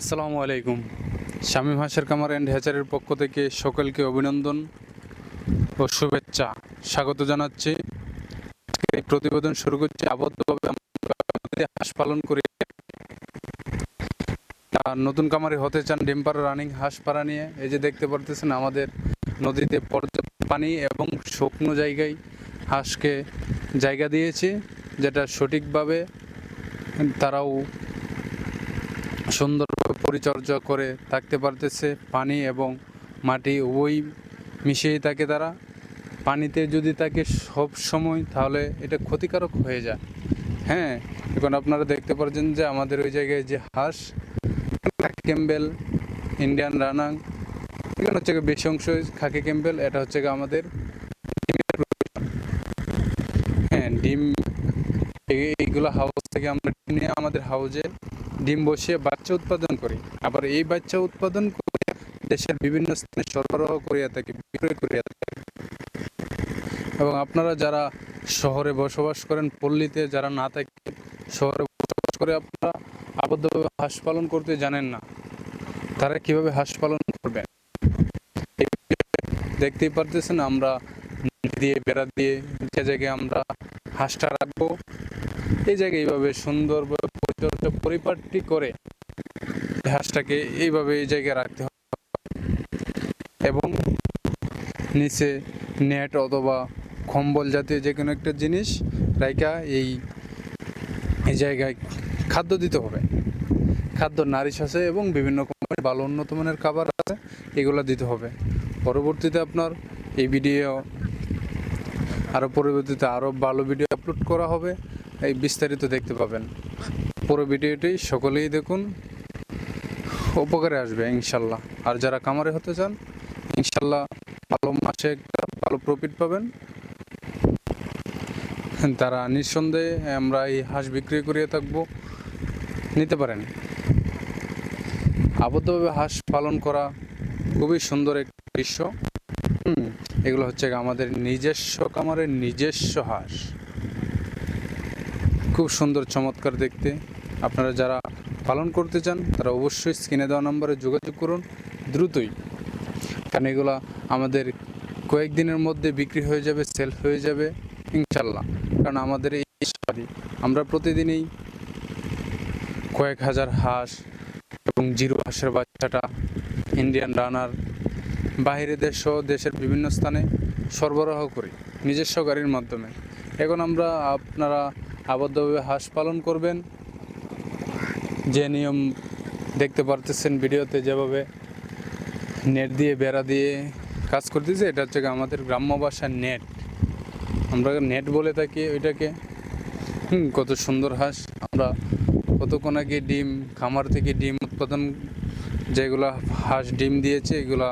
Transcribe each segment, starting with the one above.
আসসালামু আলাইকুম। শামীম হাসের কামার অ্যান্ড হ্যাচারের পক্ষ থেকে সকলকে অভিনন্দন ও শুভেচ্ছা। স্বাগত জানাচ্ছি। এই প্রতিবেদন শুরু করছি আবদ্ধভাবে হাঁস পালন করি। নতুন কামারি হতে চান ডিম্পার রানিং হাঁস পাড়া নিয়ে, এই যে দেখতে পারতেছেন আমাদের নদীতে পর্যাপ্ত পানি এবং শুকনো জায়গায় হাঁসকে জায়গা দিয়েছি, যেটা সঠিকভাবে তারাও সুন্দরভাবে পরিচর্যা করে থাকতে পারতেছে পানি এবং মাটি উভয়ই মিশিয়ে থাকে তারা। পানিতে যদি থাকে সব সময়, তাহলে এটা ক্ষতিকারক হয়ে যায়। হ্যাঁ এখন আপনারা দেখতে পাচ্ছেন যে আমাদের ওই জায়গায় যে হাঁস ক্যাম্বেল ইন্ডিয়ান রানাং এখানে হচ্ছে বেশি অংশ খাকি ক্যাম্বেল এটা হচ্ছে গিয়ে আমাদের হ্যাঁ ডিম এইগুলো হাউস থেকে আমরা নিয়ে আমাদের হাউজে ডিম বসিয়ে বাচ্চা উৎপাদন করি। আবার এই বাচ্চা উৎপাদন করে দেশের বিভিন্ন স্থানে সরবরাহ করিয়া থাকি, বিক্রয় করিয়া থাকি। এবং আপনারা যারা শহরে বসবাস করেন, পল্লীতে যারা না থাকে, শহরে বসবাস করে আপনারা আবদ্ধভাবে হাঁস পালন করতে জানেন না। তারা কীভাবে হাঁস পালন করবেন দেখতেই পারতেছেন, আমরা দিয়ে, বেড়া দিয়ে যে জায়গায় আমরা হাঁসটা রাখব। এই জায়গায় এইভাবে সুন্দরভাবে পরিচর্যা পরিপাটি করে এই হাঁসটাকে এইভাবে এই জায়গায় রাখতে হবে। এবং নিচে নেট অথবা কম্বল জাতীয় যে কোনো একটা জিনিস রাইকা এই জায়গায় খাদ্য দিতে হবে। খাদ্য নারিশ আছে এবং বিভিন্ন কোম্পানির ভালো উন্নত মানের খাবার আছে, এগুলো দিতে হবে। পরবর্তীতে আপনার এই ভিডিও আরও পরবর্তীতে আরও ভালো ভিডিও আপলোড করা হবে। এই বিস্তারিত দেখতে পাবেন। পুরো ভিডিওটি সকলেই দেখুন, উপকারে আসবে ইনশাল্লাহ। আর যারা কামারে হতে চান, ইনশাল্লাহ ভালো মাসে একটা ভালো প্রফিট পাবেন। তারা নিঃসন্দেহে আমরা এই হাঁস বিক্রি করিয়ে থাকব, নিতে পারেন। আবদ্ধভাবে হাঁস পালন করা খুবই সুন্দর এক দৃশ্য। এগুলো হচ্ছে আমাদের নিজস্ব কামারের নিজস্ব হাঁস। খুব সুন্দর, চমৎকার দেখতে। আপনারা যারা পালন করতে চান, তারা অবশ্যই স্ক্রিনে দেওয়া নম্বরে যোগাযোগ করুন, দ্রুতই। কারণ এগুলা আমাদের কয়েকদিনের মধ্যে বিক্রি হয়ে যাবে, সেল হয়ে যাবে ইনশাল্লাহ কারণ আমাদের এই বাড়ি, আমরা প্রতিদিনই কয়েক হাজার হাঁস এবং জিরো হাঁসের বাচ্চাটা ইন্ডিয়ান রানার বাইরে দেশ সহ দেশের বিভিন্ন স্থানে সরবরাহ করি, নিজস্ব গাড়ির মাধ্যমে। এখন আমরা আপনারা আবদ্ধভাবে হাঁস পালন করবেন। যে নিয়ম দেখতে পারতেছেন ভিডিওতে যেভাবে নেট দিয়ে বেড়া দিয়ে কাজ করতেছে, এটা হচ্ছে আমাদের গ্রাম্য ভাষার নেট। আমরা নেট বলে থাকি ওইটাকে। হুম, কত সুন্দর হাঁস। আমরা কতক্ষণ আগে ডিম, খামার থেকে ডিম উৎপাদন, যেগুলো হাঁস ডিম দিয়েছে, এগুলা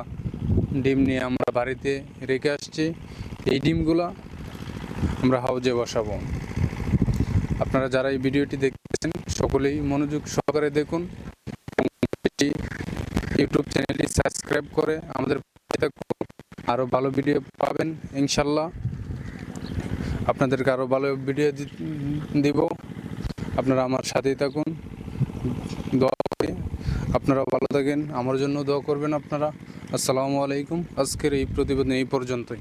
ডিম নিয়ে আমরা বাড়িতে রেখে আসছি। এই ডিমগুলা আমরা হাউজে বসাবো। আপনারা যারা এই ভিডিওটি দেখতেছেন সকলেই মনোযোগ সহকারে দেখুন। ইউটিউব চ্যানেলটি সাবস্ক্রাইব করে আমাদের। আরও ভালো ভিডিও পাবেন, ইনশাল্লাহ। আপনাদেরকে আরও ভালো ভিডিও দিব। আপনারা আমার সাথেই থাকুন। দোয়া করি। আপনারা ভালো থাকেন। আমার জন্য দোয়া করবেন আপনারা। আসসালামু আলাইকুম। আজকের এই প্রতিবেদন এই পর্যন্তই।